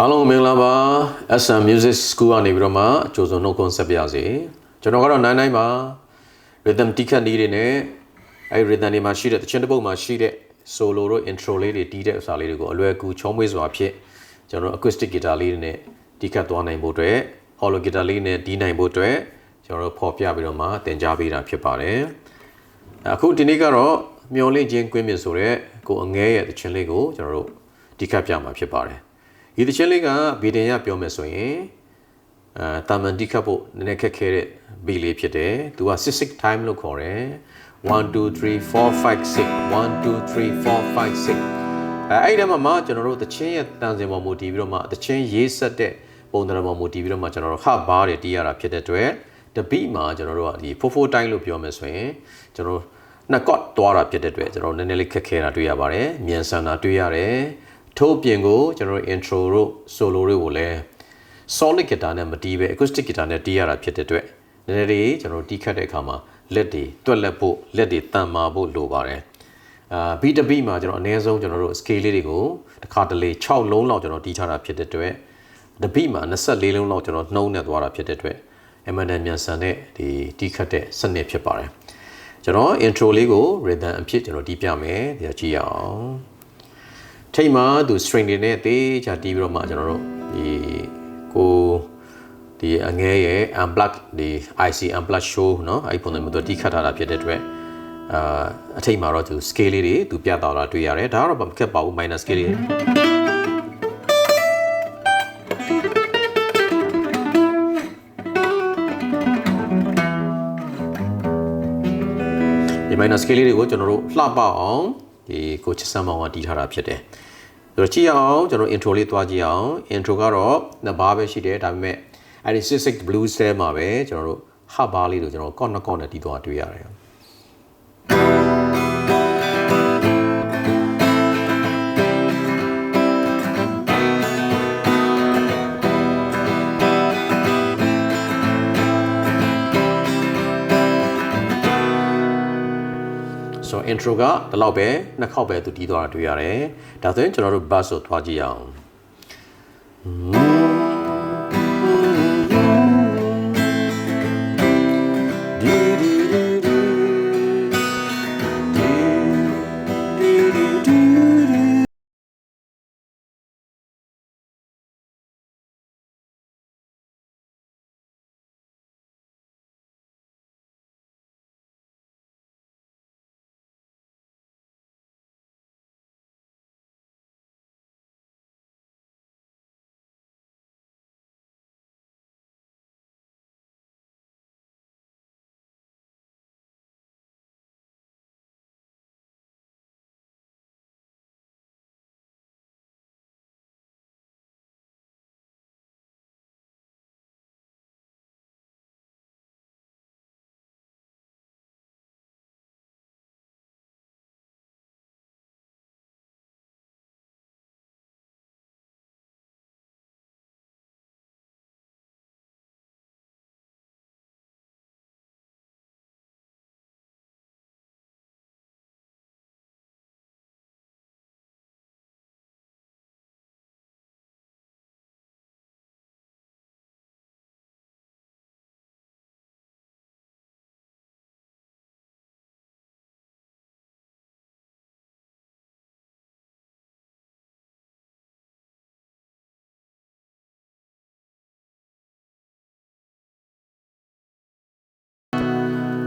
အားလုံးမင်္ဂလာပါ SM Music School ကနေပြီးတော့မှကြိုးစုံနှုတ်ခွန်းဆက်ပြရစီကျွန်တော်ကတော့နိုင်နိုင်ပါ rhythm တီးခတ်နည်းတွေနဲ့အဲဒီ rhythm တွေမှာရှိတဲ့တခြင်းတစ်ပုတ်မှာရှိတဲ့ solo တို့ intro လေးတွေတီးတဲ့ဥစားလေးတွေကိုအလွယ်ကူချောမွေးစွာဖြစ်ကျွန်တော်တို့ acoustic guitar လေးတွေနဲ့တီးခတ်သွားနိုင်ဖို့အတွက် hollow guitar လေးနဲ့တီးနိုင်ဖို့အတွက်ကျွန်တော်တို့ဖော်ပြပြီးတော့မှသင်ကြားပေးတာဖြစ်ပါတယ်အခုဒီနေ့ကတော့မျော်လင့်ခြင်းကွင်းမြင်ဆိုတဲ့ကိုအငဲရဲ့တခြင်းလေးကိုကျွန်တော်တို့တီးခတ်ပြမှာဖြစ်ပါတယ် ဒီတခြင်းလေးကဗီဒီယိုပြောမယ်ဆိုရင်အဲတာမန်တီးခတ်ဖို့နည်းနည်းခက်ခဲတဲ့ဘီလေးဖြစ်တယ်သူက66 time လို့ခေါ်တယ်1 2 3 4 5 6 1 2 3 4 5 6အဲအဲ့ဒီမှာမှကျွန်တော်တို့တချင်းရဲ့တန်စင်ပေါ်မူတည်ပြီးတော့မှတချင်းရေးဆက်တဲ့ပုံသဏ္ဍာန်ပေါ်မူတည်ပြီးတော့မှကျွန်တော်တို့ဟာဘားတွေတီးရတာဖြစ်တဲ့အတွက်တပိမှာကျွန်တော်တို့ကဒီဖိုးဖိုးတိုင်းလို့ပြောမယ်ဆိုရင်ကျွန်တော်တို့နှစ်ကော့သွားတာဖြစ်တဲ့အတွက်ကျွန်တော်နည်းနည်းလေးခက်ခဲတာတွေ့ရပါတယ်မြန်ဆန်တာတွေ့ရတယ် ထို့အပြင်ကိုကျွန်တော်တို့ intro တို့ solo တွေကိုလည်း solid guitar နဲ့မတီးပဲ acoustic guitar နဲ့တီးရတာဖြစ်တဲ့အတွက်နည်းနည်းလေးကျွန်တော်တို့တီးခတ်တဲ့အခါမှာလက်တွေတွက်လက်ဖို့လက်တွေတန်မာဖို့လိုပါတယ်အာဘီတဘီမှာကျွန်တော်အနည်းဆုံးကျွန်တော်တို့ scale လေးတွေကိုတစ်ခါတလေ6လုံးလောက်ကျွန်တော်တီးထားတာဖြစ်တဲ့အတွက်တဘီမှာ24လုံးလောက်ကျွန်တော်နှုံးနဲ့သွားတာဖြစ်တဲ့အတွက်အမှန်တန်မြန်ဆန်တဲ့ဒီတီးခတ်တဲ့စနစ်ဖြစ်ပါတယ်ကျွန်တော် intro လေးကို rhythm အဖြစ်ကျွန်တော်တီးပြမယ်ဒီကြည့်ရအောင် ထိတ်မှာသူ string တွေနဲ့တေးချာတီးပြီးတော့မှကျွန်တော်တို့ဒီကိုဒီအငဲရဲ့ unplug ဒီ IC unplug show เนาะအဲ့ပုံစံမျိုးသူတီးခတ်ထားတာဖြစ်တဲ့အတွက်အာအထိတ်မှာတော့သူ scale လေးတွေသူပြတ်သွားတာတွေ့ရတယ်ဒါကတော့မခက်ပါဘူး minor scale လေးဒီ minor scale လေးတွေကိုကျွန်တော်တို့လှပအောင် ဒီကိုချစ်စမ်းမောင်ကတီးထားတာဖြစ်တယ်ဆိုတော့ကြည့်အောင်ကျွန်တော် intro လေးသွားကြည့်အောင် intro ကတော့နှစ်ဘားပဲရှိတယ်ဒါပေမဲ့အဲဒီ66 blues ထဲမှာပဲကျွန်တော်တို့ hub bar လေးတို့ကျွန်တော် corner corner တီးသွားတွေ့ရတယ် intro ကဒီလောက်ပဲနှစ်ခေါက်ပဲသူတီးသွားတာတွေ့ရတယ်ဒါဆိုရင်ကျွန်တော်တို့ bass ကိုသွားကြည့်အောင်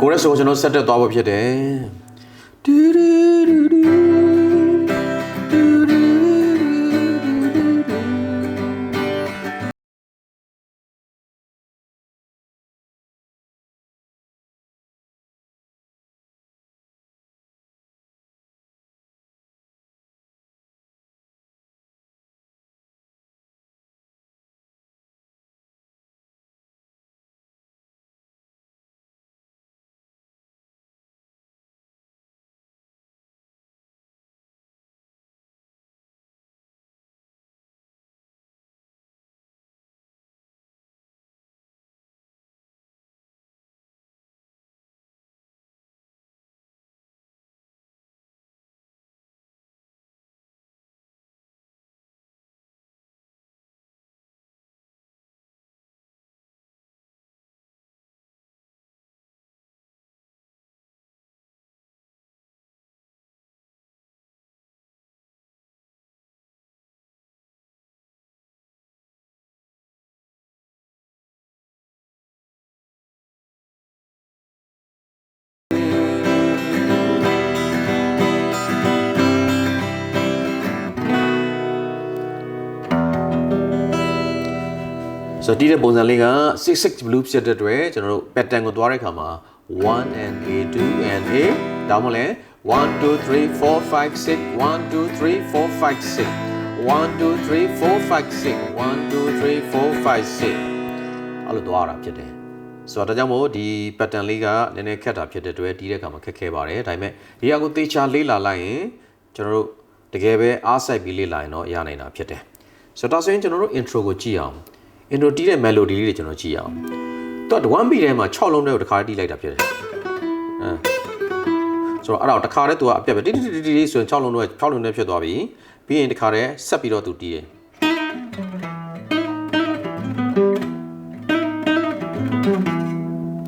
ကိုရက်ဆိုကျွန်တော်ဆက်တက်သွားဖို့ဖြစ်တယ်ဒူးဒူး ဆိုတော့ဒီတဲ့ပုံစံလေးက66 blue ဖြစ်တဲ့အတွက်ကျွန်တော်တို့ pattern ကိုသွားတဲ့အခါမှာ1 and a 2 and a ဒါမှမဟုတ်လဲ1 2 3 4 5 6 1 2 3 4 5 6 1 2 3 4 5 6 1 2 3 4 5 6အဲ့လိုသွားတာဖြစ်တယ်ဆိုတော့ဒါကြောင့်မို့ဒီ pattern လေးကနည်းနည်းခက်တာဖြစ်တဲ့အတွက်ဒီတဲ့အခါမှာခက်ခဲပါတယ်ဒါပေမဲ့ဒီအကိုသေချာလေးလာလိုက်ရင်ကျွန်တော်တို့တကယ်ပဲအားစိုက်ပြီးလေးလာရင်တော့ရနိုင်တာဖြစ်တယ်ဆိုတော့ဒါဆိုရင်ကျွန်တော်တို့ intro ကိုကြည့်အောင် intro တီးတဲ့ melody လေးတွေကျွန်တော်ကြည့်အောင်တော့ one beat ထဲမှာ6လုံးတည်းကိုတစ်ခါတီးလိုက်တာဖြစ်တယ်အဲဆိုတော့အဲ့တော့တစ်ခါတည်းသူကအပြတ်ပဲတီးတီးတီးတီးဆိုရင်6လုံးတော့6လုံးတည်းဖြစ်သွားပြီပြီးရင်တစ်ခါတည်းဆက်ပြီးတော့သူတီးတယ်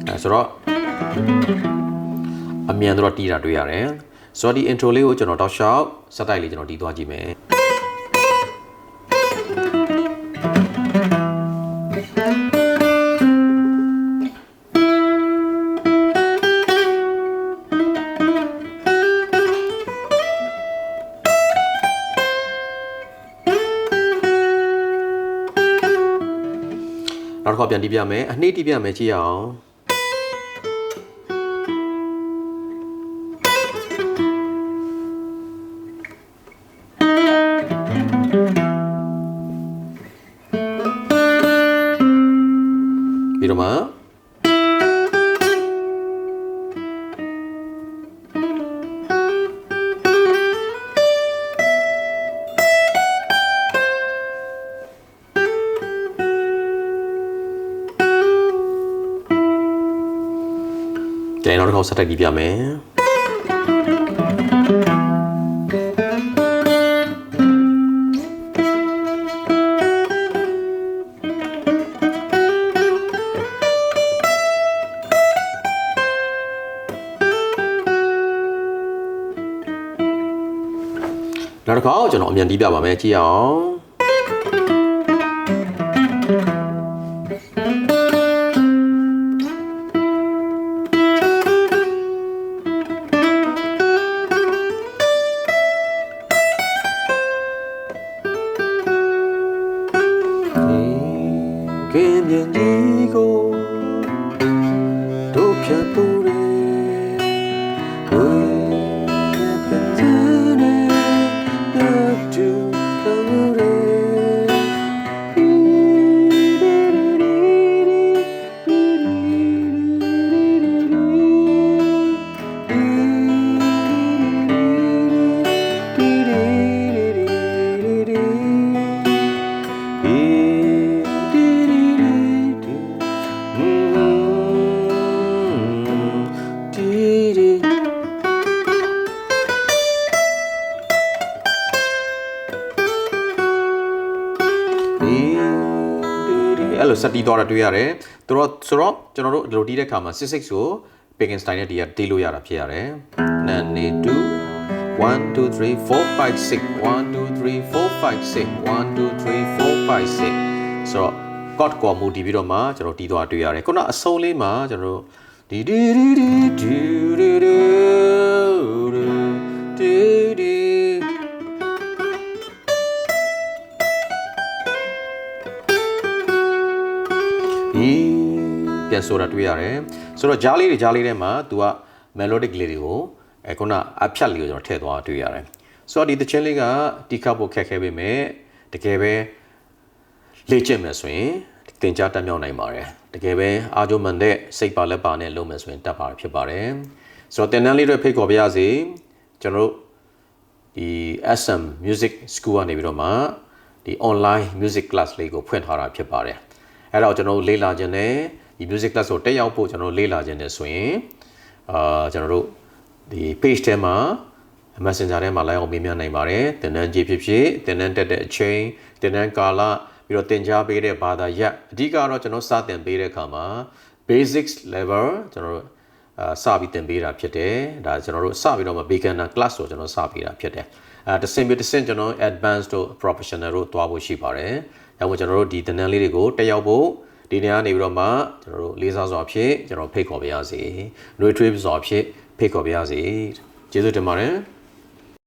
အဲဆိုတော့အမြန်တော့တီးတာတွေ့ရတယ်ဆိုတော့ဒီ intro လေးကိုကျွန်တော်တောက်လျှောက်စက်တိုက်လေးကျွန်တော်တီးသွားကြည့်မယ် တစ်ခါပြန်တီးပြမယ်အနှိမ့်တီးပြမယ်ကြည့်ရအောင် ကြိုင်နောက်တစ်ခါဆက်တိုက်တီးပြမယ်နောက်တစ်ခါကျွန်တော်အမြန်တီးပြပါမယ်ကြည့်ရအောင် ဆက်တီးသွားတာတွေ့ရတယ်။သူတို့ဆိုတော့ကျွန်တော်တို့ဒီလိုတီးတဲ့အခါမှာ66ကို Bekenstein နဲ့တီးရတီးလို့ရတာဖြစ်ရတယ်။92 1 2 3 4 5 6 1 2 3 4 5 6 1 2 3 4 5 6ဆိုတော့ chord ကိုမူတည်ပြီးတော့မှကျွန်တော်တီးသွားတွေ့ရတယ်ခုနအဆုံးလေးမှာကျွန်တော်တို့ဒီဒီဒီဒီ ဆိုတာတွေ့ရတယ်ဆိုတော့ဂျားလေးတွေဂျားလေးထဲမှာ तू က melodic လေးတွေကိုအဲခုနအဖြတ်လေးကိုကျွန်တော်ထည့်သွားတွေ့ရတယ်ဆိုတော့ဒီတခြင်းလေးကတီးခတ်ဖို့ခက်ခဲပေမဲ့တကယ်ပဲလေ့ကျင့်မယ်ဆိုရင်သင်ကြားတတ်မြောက်နိုင်ပါတယ်တကယ်ပဲအာဂျိုမန်တဲ့စိတ်ပါလက်ပါနဲ့လုပ်မယ်ဆိုရင်တတ်ပါတယ်ဖြစ်ပါတယ်ဆိုတော့သင်တန်းလေးတွေဖိတ်ခေါ်ပါရစေကျွန်တော်တို့ဒီ SM Music School ကနေပြီးတော့မှဒီ online music class လေးကိုဖွင့်ထားတာဖြစ်ပါတယ်အဲ့တော့ကျွန်တော်တို့လေ့လာခြင်းနဲ့ ဒီ music class ကိုတက်ရောက်ဖို့ကျွန်တော်တို့လေ့လာခြင်းနဲ့ဆိုရင်အာကျွန်တော်တို့ဒီ page ထဲမှာ Messenger ထဲမှာလိုက်အောင်မေးမြန်းနိုင်ပါတယ်သင်တန်းကြီးဖြစ်ဖြစ်သင်တန်းတက်တဲ့အချိန်သင်တန်းကာလပြီးတော့သင်ကြားပေးတဲ့ဘာသာရပ်အဓိကတော့ကျွန်တော်စတင်ပေးတဲ့အခါမှာ basics level ကျွန်တော်တို့အာစပြီးသင်ပေးတာဖြစ်တယ်ဒါကျွန်တော်တို့စပြီးတော့မှ beginner class ကိုကျွန်တော်စပေးတာဖြစ်တယ်အဲတစ်ဆင့်ပြီးတစ်ဆင့်ကျွန်တော် advanced တို့ professional တို့တွားဖို့ရှိပါတယ်ဒါမှမဟုတ်ကျွန်တော်တို့ဒီသင်တန်းလေးတွေကိုတက်ရောက်ဖို့ ဒီနေရာနေပြီးတော့မှကျွန်တော်တို့လေးစားစွာဖြင့်ကျွန်တော်ဖိတ်ခေါ်ပါရစေ။နှွေးထွေးစွာဖြင့်ဖိတ်ခေါ်ပါရစေ။ကျေးဇူးတင်ပါတယ်။